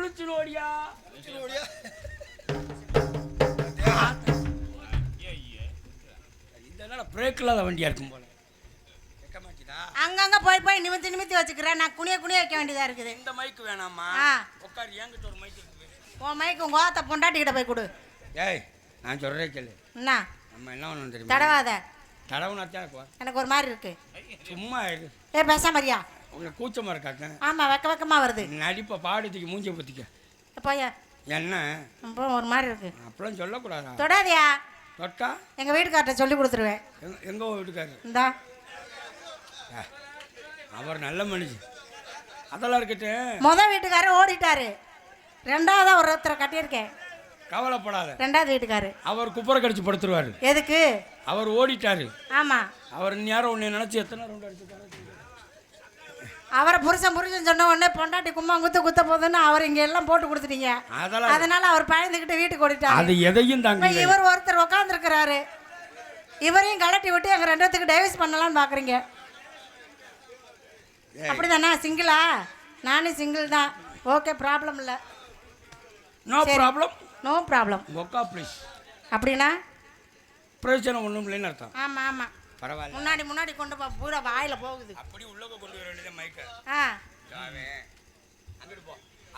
ஓடியா ஓடியா இதனால பிரேக் இல்லாத வண்டியா இருக்கும் போல. அங்கங்க போய் போய் நிமித்தி நிமித்தி வச்சுக்கிறேன். நான் குனிய குனிய வைக்க வேண்டியதா இருக்குது. இந்த மைக் வேணாமா. உட்காரு என்கிட்ட ஒரு மைக் உன் மைக்கு உங்க ஓத்த பொண்டாட்டிக்கிட்ட போய் கொடு. ஏய் நான் சொல்றேன் கேளு. என்ன? நம்ம என்ன பண்ணணும் தெரியுமா? தடவாத. தடவுனா தான் இருக்கும் எனக்கு ஒரு மாதிரி இருக்கு. சும்மா இரு. ஏ பேச மாதிரியா உங்களை கூச்சமா இருக்காக்க ஆமா வெக்க வெக்கமா வருது. நடிப்பை பாடுறதுக்கு மூஞ்ச பத்திக்க. போய. என்ன? இப்போ ஒரு மாதிரி இருக்கு. அப்படிலாம் சொல்லக்கூடாதா? தொடாதியா? தொட்டா? எங்க வீட்டுக்கார்ட்ட சொல்லி கொடுத்துருவேன். எங்க எங்க வீட்டுக்காரு? இந்தா. அவர் நல்ல மனுஷன் அதெல்லாம் இருக்கட்டும். முத வீட்டுக்காரர் ஓடிட்டாரு. ரெண்டாவதா ஒரு ஒருத்தரை கட்டியிருக்கேன். கவலைப்படாத. ரெண்டாவது வீட்டுக்காரு. அவர் குப்பரை கடிச்சு படுத்துருவாரு. எதுக்கு? அவர் ஓடிட்டாரு. ஆமா. அவர் நேரம் உன்னை நினைச்சு எத்தனை ரவுண்ட் அடிச்சிருக்காரு? அவரை புருஷன் புருஷன் சொன்ன உடனே பொண்டாட்டி கும்மா குத்த குத்த போதுன்னு அவர் இங்க எல்லாம் போட்டு கொடுத்துட்டீங்க. அதனால அவர் பயந்துக்கிட்டு வீட்டுக்கு ஓடிட்டாரு. அது எதையும் தாங்க இவர் ஒருத்தர் உட்காந்துருக்கிறாரு இவரையும் கலட்டி விட்டு எங்க ரெண்டு பேத்துக்கு டைவர்ஸ் பண்ணலாம்னு பாக்குறீங்க. அப்படிதானே? சிங்கிளா நானும் சிங்கிள் தான். ஓகே ப்ராப்ளம் இல்லை. நோ ப்ராப்ளம் நோ ப்ராப்ளம் ஒக்கா ப்ளீஸ் அப்படின்னா? பிரச்சனை ஒன்றும் இல்லைன்னு அர்த்தம். ஆமா ஆமா. பரவாயில்ல. முன்னாடி முன்னாடி கொண்டு போ பூரா வாயில போகுது. அப்படி உள்ளக கொண்டு வர வேண்டியது மைக்க ஆ. அங்கிட்டு போ.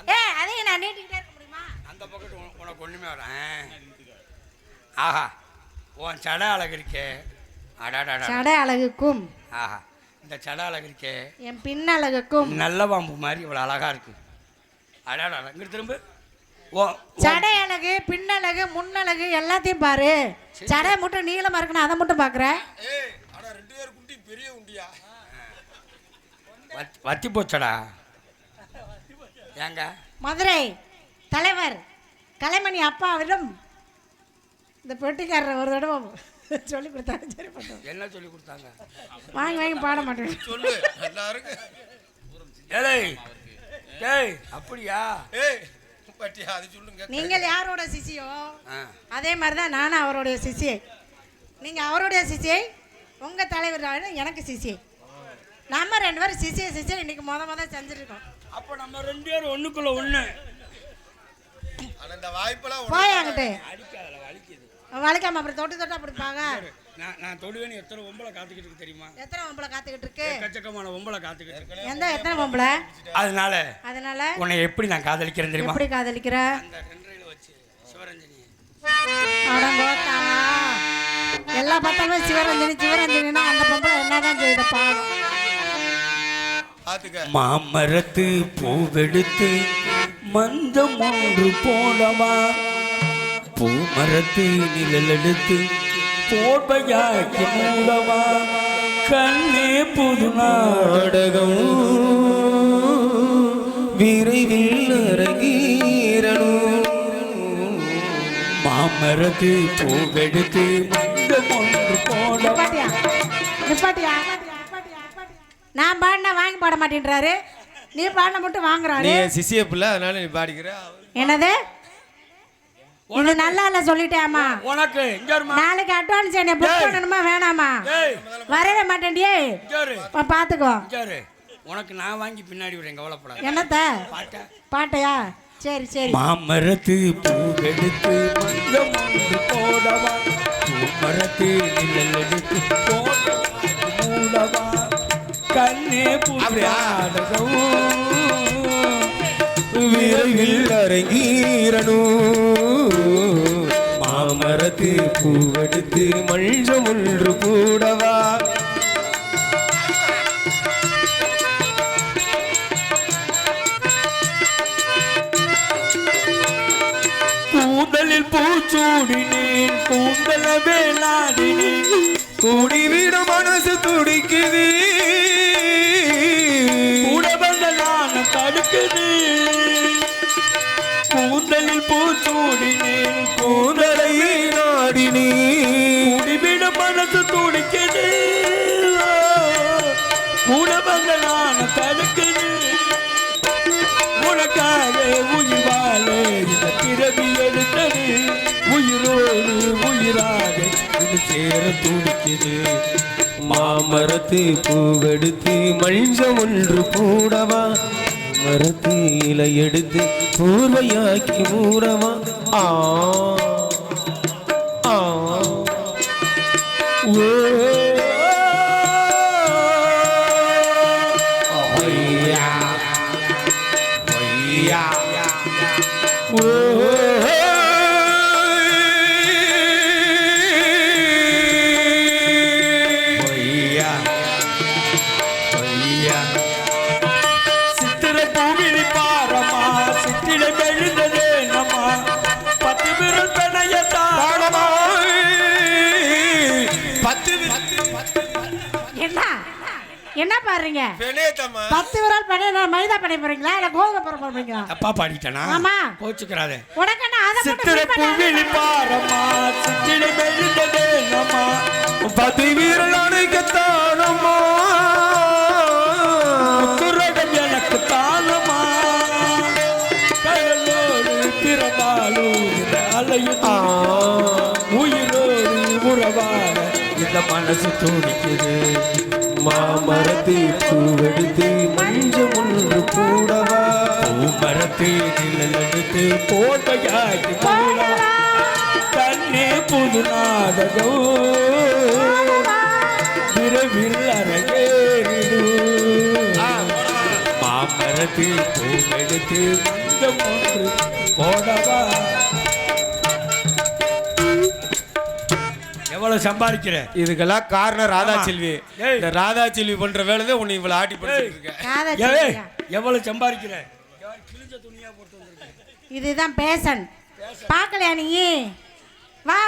ஏ அதையும் நான் நீட்டிக்கிட்டே இருக்க முடியுமா? அந்த பக்கத்து உன- உனக்கு ஒண்ணுமே வரேன் ஆஹா உன் சடை அழகு இருக்கே. அடாடாடா சடை அழகுக்கும். ஆஹா இந்த சடை அழகு இருக்கே. என் பின் அழகுக்கும் நல்ல பாம்பு மாதிரி இவ்வளோ அழகா இருக்கு. அடாடா இங்கிட்டு திரும்ப. சடை அழகு பின்னழகு முன்னழகு எல்லாத்தையும் பாரு. சடை மட்டும் நீளமா இருக்குன்னு அதை மட்டும் பாக்குற. ஏய் ஆனா ரெண்டு பேர் குட்டி பெரிய குண்டியா வத்தி- போச்சடா. ஏங்க? மதுரை தலைவர் கலைமணி அப்பாவிடம் இந்த பெட்டிக்காரர் ஒரு தடவை சொல்லி கொடுத்தாரு. சரி பண்ணுவோம் என்ன சொல்லி கொடுத்தாங்க? வாங்கி வாங்கி பாட மாட்டேன். சொல்லு எல்லாருக்கும் ஏய் டேய் அப்படியா? ஏய் பட்டியா அது சொல்லுங்க. நீங்கள் யாரோட சிசியோ அதே மாதிரி தான் நானும் அவருடைய சிசியை நீங்கள் அவருடைய சிசியை உங்கள் தலைவர் எனக்கு சிசியை நம்ம ரெண்டு பேரும் சிசியை சிசியை இன்னைக்கு முத முத செஞ்சுருக்கோம். அப்போ நம்ம ரெண்டு பேரும் ஒண்ணுக்குள்ள ஒண்ணு. ஆனா இந்த வாய்ப்பெல்லாம் போய் அங்கிட்டு வலிக்காம அப்புறம் தொட்டு தொட்டு அப்படி பாங்க நான் நான் தொடுவேன்னு எத்தனை ஒம்பளை காத்துக்கிட்டு இருக்கு தெரியுமா? எத்தனை பொம்பளை காத்துக்கிட்டு இருக்கு? எக்கச்சக்கமான ஒம்பளை காத்துக்கிட்டு இருக்கு. எந்த எத்தனை பொம்பளை? அதனால அதனால? உன்னை எப்படி நான் காதலிக்கிறேன் தெரியுமா? எப்படி காதலிக்கிற? அந்த ரெண்டரையில வச்சு சிவரஞ்சனி. எல்லா பார்த்தாலுமே சிவரஞ்சனி சிவரஞ்சனினா அந்த பொம்பளை என்னதான் செய்த பாவம். மாமரத்து பூவெடுத்து மந்தம் ஒன்று போடவா பூமரத்து நிழல் எடுத்து போர்வையாக்கி மூடவா கண்ணே புது நாடகம். விரைவில் அரங்கீரணும் மாமரத்து பூவெடுத்து நிப்பாட்டியா? நிப்பாட்டியா? நான் பாடினா வாங்கி பாட மாட்டேன்றாரு. நீ பாடின மட்டும் நீ வாங்குறாரு சிசிய பிள்ளை அதனால நீ பாடிக்கிற. என்னது? இது நல்லா இல்ல சொல்லிட்டேம்மா. உனக்கு நாளைக்கு அட்வான்ஸ் என்ன புக். பண்ணணுமா வேணாமா? வரவே மாட்டேன்டியே பாத்துக்கோ. உனக்கு நான் வாங்கி பின்னாடி விடுறேன் கவலைப்படாத. என்னத்த? பாட்டா. பாட்டையா? சரி சரி. மாமரத்து பூவெடுத்து மஞ்சம் ஒன்று போடவா? பூமரத்து நிழல் எடுத்து போடவா? கண்ணே புரியாதகம் விரைவில் அரங்கீரணும் மாமரத்து பூவெடுத்து மஞ்சம் ஒன்று கூடவா? கூந்தலில் பூச்சூடினேன் கூந்தல வேளாடினேன். கூடிவிட மனசு துடிக்குது. தடுக்குது. கூந்தலில் பூச்சூடினேன் கூந்தலை நாடினே குடிவிட மனசு துடிக்குது. கூட வந்த தடுக்குது. உனக்காக உயிர் வாழ இந்த பிறவி எடுத்தது. உயிரோடு உயிராக இது சேர துடிக்குது. மாமரத்து பூவெடுத்து மஞ்சம் ஒன்று கூடவா? மரத்து இலை எடுத்து பூர்வையாக்கி ஊறவா? ஆ ஆ. ஓ என்ன பாருங்க? பெணேத்தம்மா பத்து விரல் பண்ணி நான் மைதா பண்ணி போறீங்களா? இல்ல கோதுமை போட போறீங்களா? தப்பா பாடிட்டேனா ஆமா. கோச்சுக்கிறாதே. உனக்கு என்ன அதை சித்திர? பூவிழி பாரமா சித்திரை எழுந்ததே நம்மா. பத்து வீரல் அணைக்கத்தானம்மா. குரகம் எனக்கு தானமா கடலோடு பிறந்தாலும் இந்த அலையும் ஆ, உயிரோடு உறவாட இந்த மனசு துடிக்குது. மாமரத்து பூவெடுத்து மஞ்சள் ஒன்று கூடவா பூமரத்து நிழல் எடுத்து போட்டையாக்கி போடா தண்ணே புது நாடகம் விரைவில் அரங்கேறிடு. மாமரத்து பூவெடுத்து மஞ்சள் ஒன்று போடவா? எவ்வளவு சம்பாதிக்கிற? இதுக்கெல்லாம் காரணம் ராதா. செல்வி. இந்த ராதா செல்வி பண்ற வேலை தான் உன்னை இவ்வளவு ஆட்டி சொல்லுங்க. எவ்வளவு சம்பாதிக்கிற? இதுதான் பேசன். பார்க்கலையா நீ? வா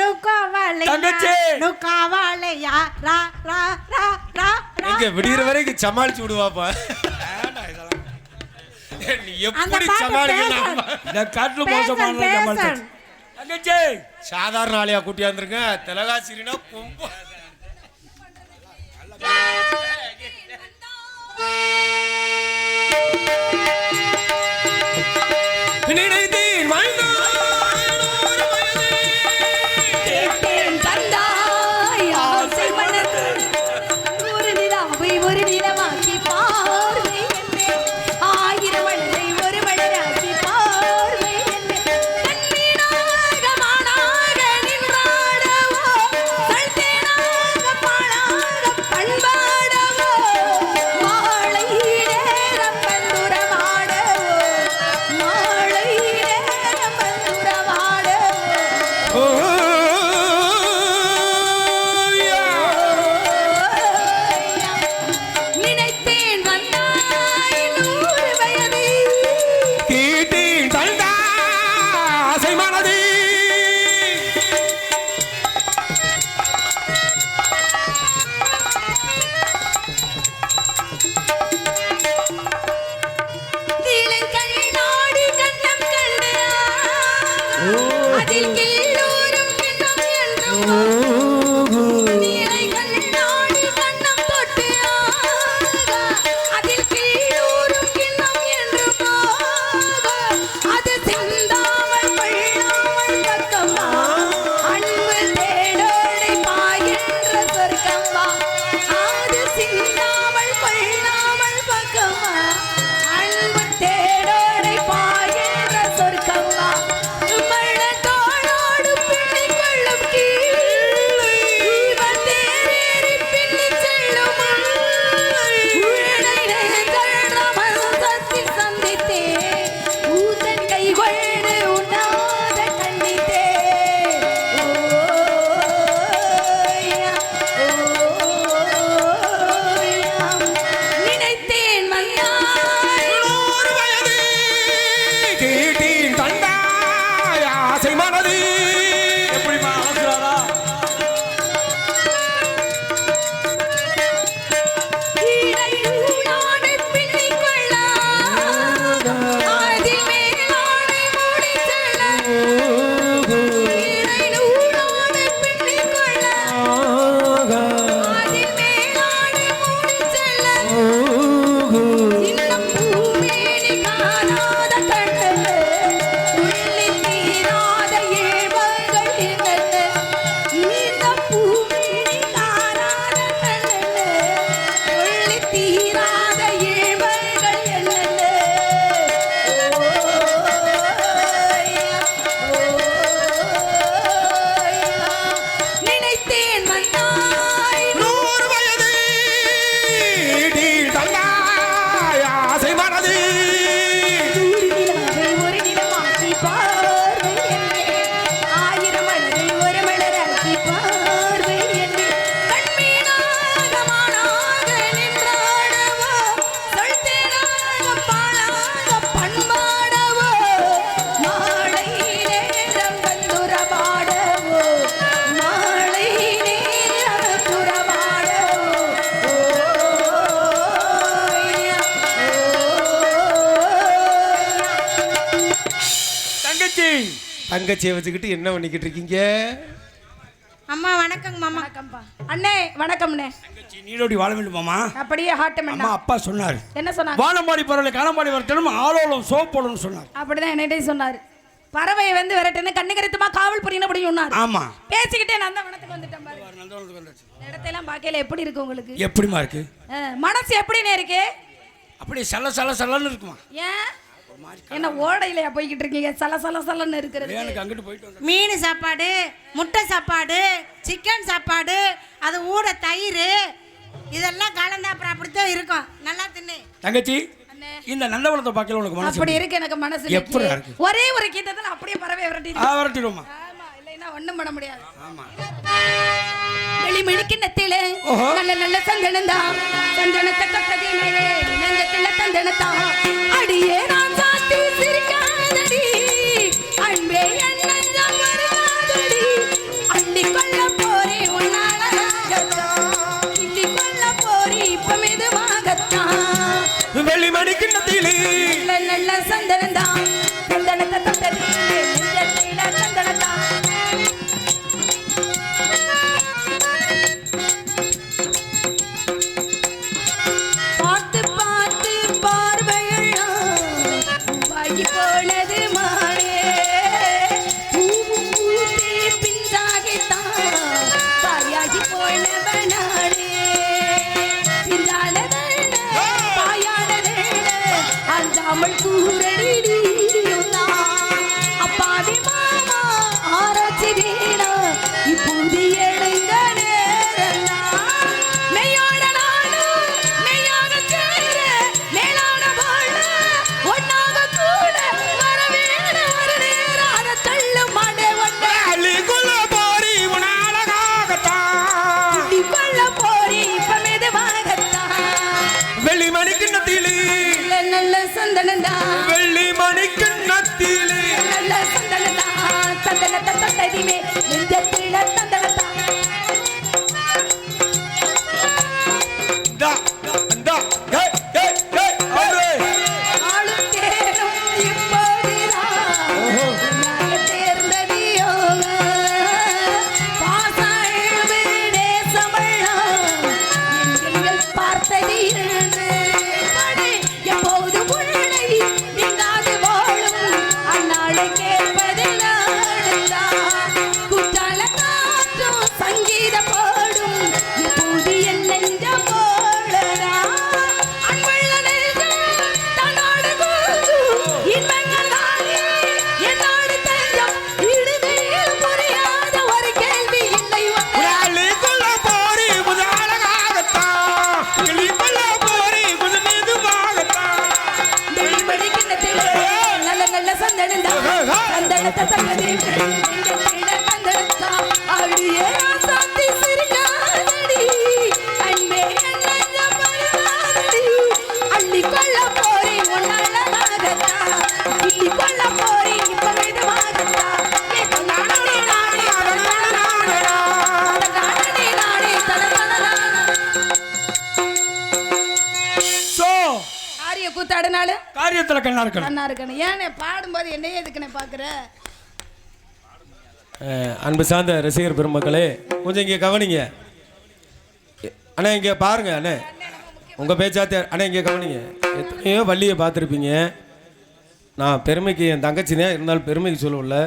நுக்காவாலையா தங்கச்சி. நுக்காவாலையா ரா ரா ரா ரா ரா எங்க விடிகிற வரைக்கும் சமாளிச்சு விடுவாப்பா? எப்படி சமாளிக்கலாம் இந்த காட்டுல மோசமான தங்கச்சி! சாதாரண ஆளையா கூட்டியாந்துருங்க திலகாசிரினா கொம்ப. நினைத்தேன் தங்கச்சியை வச்சுக்கிட்டு என்ன பண்ணிக்கிட்டு இருக்கீங்க? அம்மா வணக்கங்க மாமா. வணக்கம்ப்பா. அண்ணே வணக்கம்ண்ணே. தங்கச்சி நீடோடி வாழ வேண்டுமாமா அப்படியே ஹாட்டம் அம்மா அப்பா சொன்னார். என்ன சொன்னார்? வானம்பாடி பரவலை காணம்பாடி வரட்டணும் ஆலோலம் சோப்போலன்னு சொன்னார். அப்படிதான் என்னிட்டையும் சொன்னார். பறவையை வந்து விரட்டுன்னு கண்ணு கருத்துமா காவல் புரியணும் அப்படி சொன்னார். ஆமா. பேசிக்கிட்டே நந்தவனத்துக்கு வந்துட்டேன் பாரு. இந்த இடத்தையெல்லாம் பார்க்கல எப்படி இருக்கு உங்களுக்கு? எப்படிமா இருக்கு? மனசு எப்படிண்ணே இருக்கு? அப்படியே சல சல சலன்னு இருக்குமா? ஏன்? என்ன ஓடையிலையா போய்கிட்டு இருக்கீங்க? சல சல சலன்னு இருக்கிறது. மீன் சாப்பாடு முட்டை சாப்பாடு சிக்கன் சாப்பாடு அது ஊட தயிர் இதெல்லாம் கலந்து அப்புறம் அப்படித்தான் இருக்கும். நல்லா தின்னு. தங்கச்சி. இந்த நந்தவனத்தை பார்க்கல உனக்கு மனசு அப்படி இருக்கு எனக்கு மனசு எப்படி. இருக்கு? ஒரே ஒரு கீதத்தில் அப்படியே பறவை விரட்டி ஆ வரட்டிடுமா ஆமா இல்லைன்னா ஒண்ணும் பண்ண முடியாது. ஆமா. நல்ல நல்ல சந்தனந்தா. சந்தனத்தை தொட்டதிலே நெஞ்சத்தில தந்தனத்தா. அடியே மெதுவாகத்தான் வெள்ளி நல்ல நல்ல சந்தனம் தான் இருக்கணும். கண்ணா இருக்கணும். ஏனே பாடும்போது என்னையே எதுக்குன்னு பாக்குற அஹ், அன்பு சார்ந்த ரசிகர் பெருமக்களே கொஞ்சம் இங்கே கவனிங்க. அண்ணா இங்கே பாருங்க அண்ணே. உங்கள் பேச்சாத்தே அண்ணா இங்கே கவனிங்க. எத்தனையோ வள்ளியை பார்த்துருப்பீங்க. நான் பெருமைக்கு என் தங்கச்சி தான் இருந்தாலும் பெருமைக்கு சொல்லவில்ல.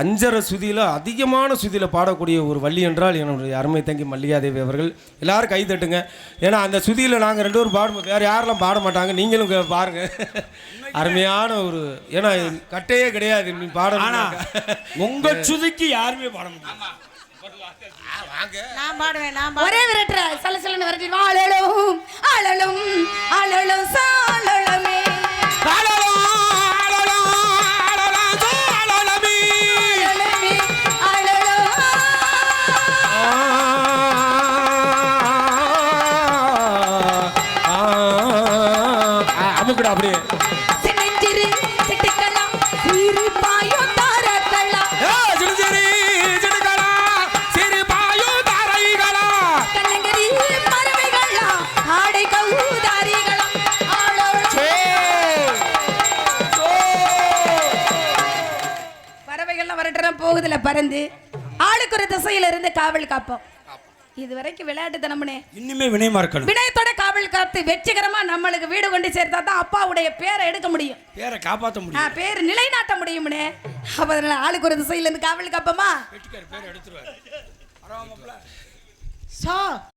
அஞ்சரை சுதியில் அதிகமான சுதியில் பாடக்கூடிய ஒரு வள்ளி என்றால் என்னுடைய அருமை தங்கி மல்லிகாதேவி அவர்கள். எல்லாரும் கை தட்டுங்க. ஏன்னா அந்த சுதியில் நாங்கள் ரெண்டு பேரும் பாடும்போது வேறு யாரெல்லாம் பாட மாட்டாங்க நீங்களும் இங்க பாருங்க. அருமையான ஒரு ஏன்னா கட்டையே கிடையாது நீ ஆனா பாடணும் உங்க சுதிக்கு யாருமே பாட முடியாது. நான் பாடுவேன் நான் பாடுவேன். ஒரே விரட்டுற சல சலன்னு விரட்டி ஆளலும் ஆளலும் ஆளலும் சாளலமே பறந்து ஆளுக்கு ஒரு திசையில இருந்து காவல் காப்போம். இது வரைக்கும் விளையாட்டு தனமுனே. இன்னுமே வினயமா இருக்கணும் வினயத்தோட காவல் காத்து வெற்றிகரமா நம்மளுக்கு வீடு கொண்டு சேர்த்தா தான் அப்பாவுடைய பேரை எடுக்க முடியும். பேரை காப்பாற்ற முடியும். பேர் நிலைநாட்ட முடியும்னே. அப்ப அதனால ஆளுக்கு ஒரு திசையில இருந்து காவல் காப்போமா? வெட்டிக்கார் பேர் எடுத்துருவாரு.